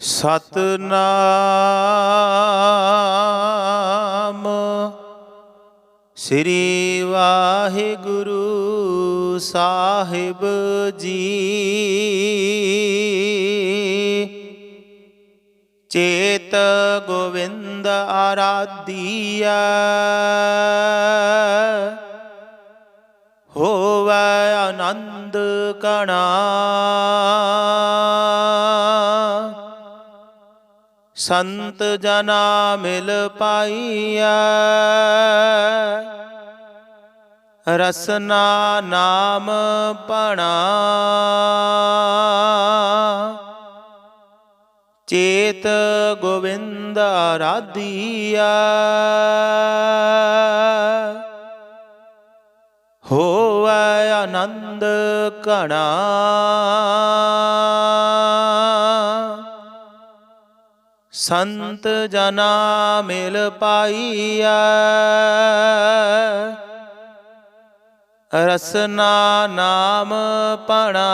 ਸਤਨਾਮ ਸ੍ਰੀ ਵਾਹਿਗੁਰੂ ਸਾਹਿਬ ਜੀ। ਚੇਤ ਗੋਵਿੰਦ ਆਰਾਧੀਆ ਹੋਵੈ ਆਨੰਦ ਕਣਾ। ਸੰਤ ਜਨਾ ਮਿਲ ਪਾਈਆ ਰਸਨਾ ਨਾਮ ਪਣਾ। ਚੇਤ ਗੋਵਿੰਦ ਰਾਧੀਆ ਹੋਵੈ ਆਨੰਦ ਕਣਾ ਸੰਤ ਜਨਾ ਮਿਲ ਪਾਈਆ ਰਸਨਾ ਨਾਮ ਪਣਾ।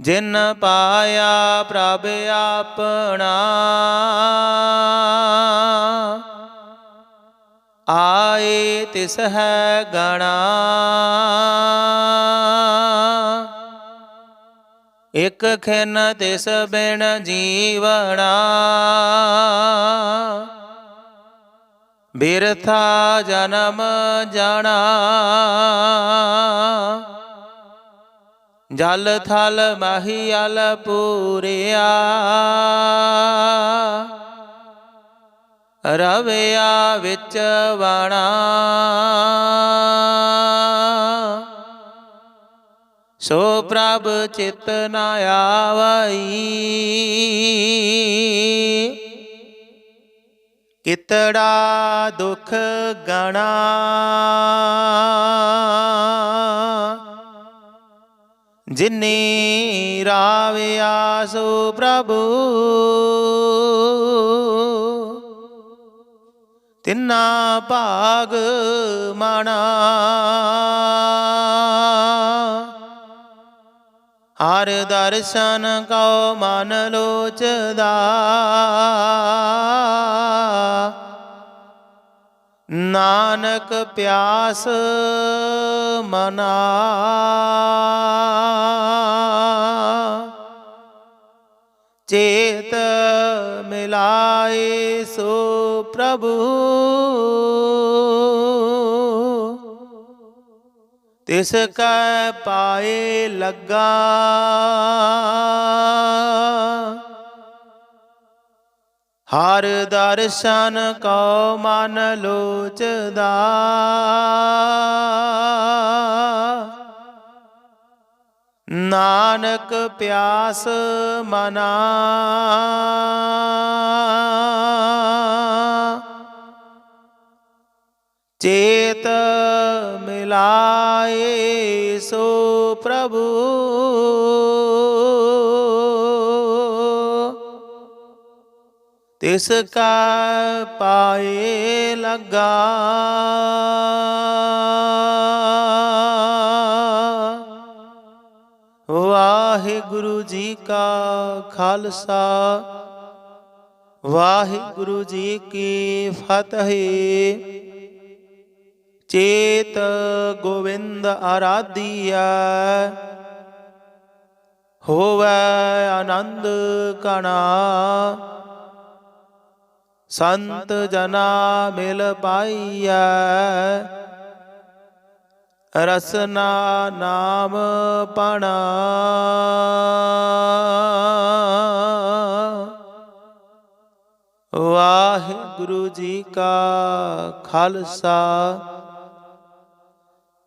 ਜਿਨ ਪਾਇਆ ਪ੍ਰਭ ਆਪਣਾ। ਆਏ ਤਿਸ ਹੈ ਗਣਾ। ਇਕ ਖਿਨ ਤਿਸ ਬਿਨ ਜੀਵਣਾ। ਬਿਰਥਾ ਜਨਮ ਜਾਣਾ। ਜਲ ਥਲ ਮਹੀਲ ਪੂਰਿਆ। ਰਵਿਆ ਵਿੱਚ ਵਣਾ। ਸੋ ਪ੍ਰਭ ਚਿਤ ਨ ਆਵਈ। ਕਿਤੜਾ ਦੁਖ ਗਣਾ। ਜਿਨੇ ਰਾਵਿਆ ਸੋ ਪ੍ਰਭੂ। ਤਿੰਨਾ ਭਾਗ ਮਣਾ। ਹਰ ਦਰਸ਼ਨ ਕਉ ਮਨ ਲੋਚਦਾ। ਨਾਨਕ ਪਿਆਸ ਮਨਾ। ਚੇਤ ਮਿਲਾਏ ਸੋ ਪ੍ਰਭੂ। ਤਿਸ ਕੈ ਪਾਏ ਲੱਗਾ। ਹਰ ਦਰਸ਼ਨ ਕਉ ਮਨ ਲੋਚਦਾ। ਨਾਨਕ ਪਿਆਸ ਮਨਾ। ਚੇਤ ਮਿਲਾਏ ਸੋ ਪ੍ਰਭੂ। ਤਿਸ ਕਾ ਪਾਏ ਲੱਗਾ। ਵਾਹਿਗੁਰੂ ਜੀ ਕਾ ਖਾਲਸਾ। ਵਾਹਿਗੁਰੂ ਜੀ ਕੀ ਫਤਿਹ। ਚੇਤ ਗੋਵਿੰਦ ਆਰਾਧੀਆ ਹੋਵੈ ਆਨੰਦ ਕਣਾ ਸੰਤ ਜਨਾ ਮਿਲ ਪਾਈਐ, ਰਸਨਾ ਨਾਮ ਪਣਾ। ਵਾਹਿਗੁਰੂ ਜੀ ਕਾ ਖਾਲਸਾ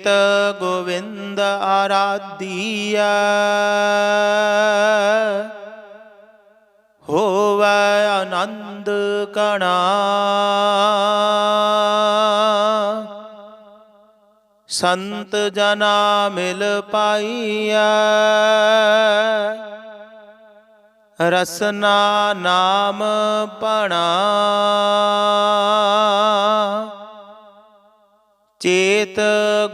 ਚੇਤ ਗੋਵਿੰਦ ਆਰਾਧੀਆ ਹੋ ਹੋਵੈ ਆਨੰਦ ਕਣਾ ਸੰਤ ਜਨਾ ਮਿਲ ਪਾਈਐ ਰਸਨਾ ਨਾਮ ਪਣਾ ਚੇਤ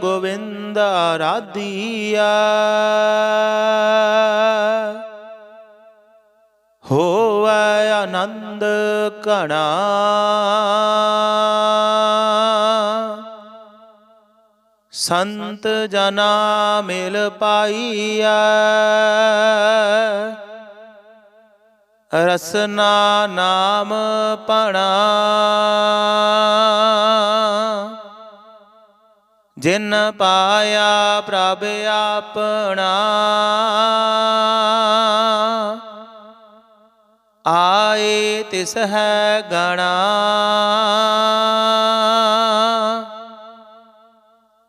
ਗੋਵਿੰਦ ਰਾਧੀਆ ਹੋਵੈ ਆਨੰਦ ਕਣਾ ਸੰਤ ਜਨਾ ਮਿਲ ਪਾਈਐ। ਰਸਨਾ ਨਾਮ ਪਣਾ। ਜਿਨ ਪਾਇਆ ਪ੍ਰਭ ਆਪਣਾ। ਆਏ ਤਿਸ ਹੈ ਗਣਾ।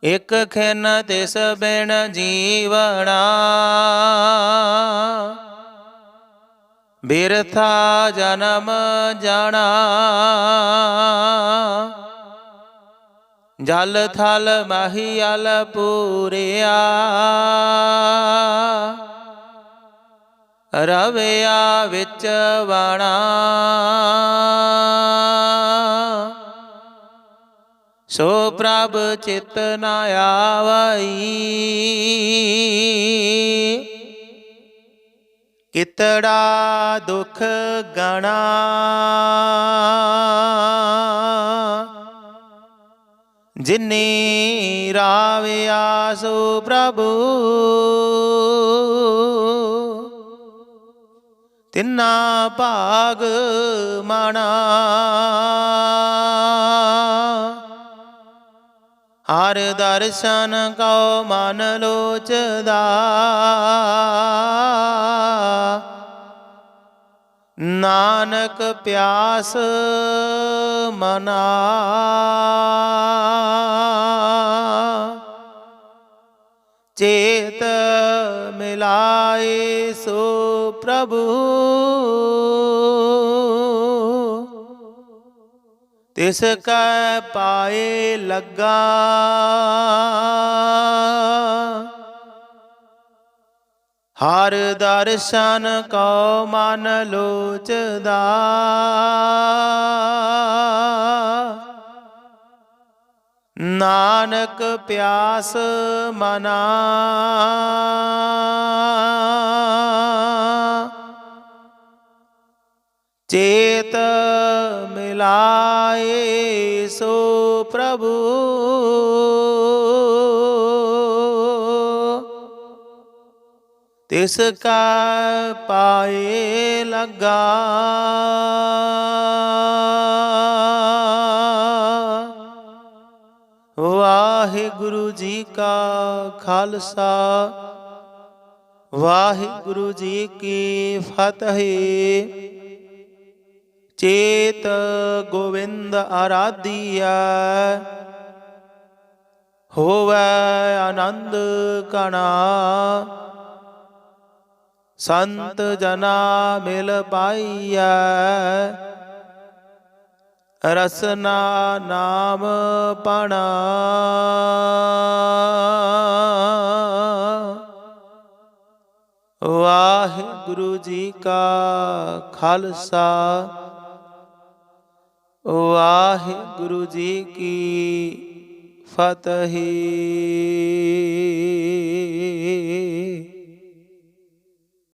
ਇਕ ਖਿਨ ਤਿਸ ਬਿਨ ਜੀਵਣਾ। ਬਿਰਥਾ ਜਨਮ ਜਾਣਾ। ਜਲ ਥਲ ਮਹੀਲ ਪੂਰਿਆ। ਰਵਿਆ ਵਿੱਚ ਵਣਾ। ਸੋ ਪ੍ਰਭ ਚਿਤ ਨਾ ਆਵਈ। ਕਿਤੜਾ ਦੁਖ ਗਣਾ। ਜਿਨੀ ਰਾਵਿਆ ਸੋ ਪ੍ਰਭੂ। ਤਿੰਨਾ ਭਾਗ ਮਣਾ। ਹਰ ਦਰਸ਼ਨ ਕਉ ਮਨ ਲੋਚਦਾ। ਨਾਨਕ ਪਿਆਸ ਮਨਾ। ਚੇਤ ਮਿਲਾਏ ਸੋ ਪ੍ਰਭੂ। ਤਿਸ ਕੈ ਪਾਏ ਲੱਗਾ। ਹਰ ਦਰਸ਼ਨ ਕਉ ਮਨ ਲੋਚਦਾ। ਨਾਨਕ ਪਿਆਸ ਮਨਾ। ਚੇਤ ਮਿਲਾਏ ਸੋ ਪ੍ਰਭੂ। ਤਿਸ ਕਾ ਪਾਏ ਲੱਗਾ। ਵਾਹਿਗੁਰੂ ਜੀ ਕਾ ਖਾਲਸਾ, ਵਾਹਿਗੁਰੂ ਜੀ ਕੀ ਫਤਿਹ। ਚੇਤ ਗੋਵਿੰਦ ਆਰਾਧੀਆ ਹੋਵੈ ਆਨੰਦ ਕਣਾ ਸੰਤ ਜਨਾ ਮਿਲ ਪਾਈਐ। ਰਸਨਾ ਨਾਮ ਪਣਾ। ਵਾਹਿਗੁਰੂ ਜੀ ਕਾ ਖਾਲਸਾ। ਵਾਹਿਗੁਰੂ ਜੀ ਕੀ ਫਤਿਹ।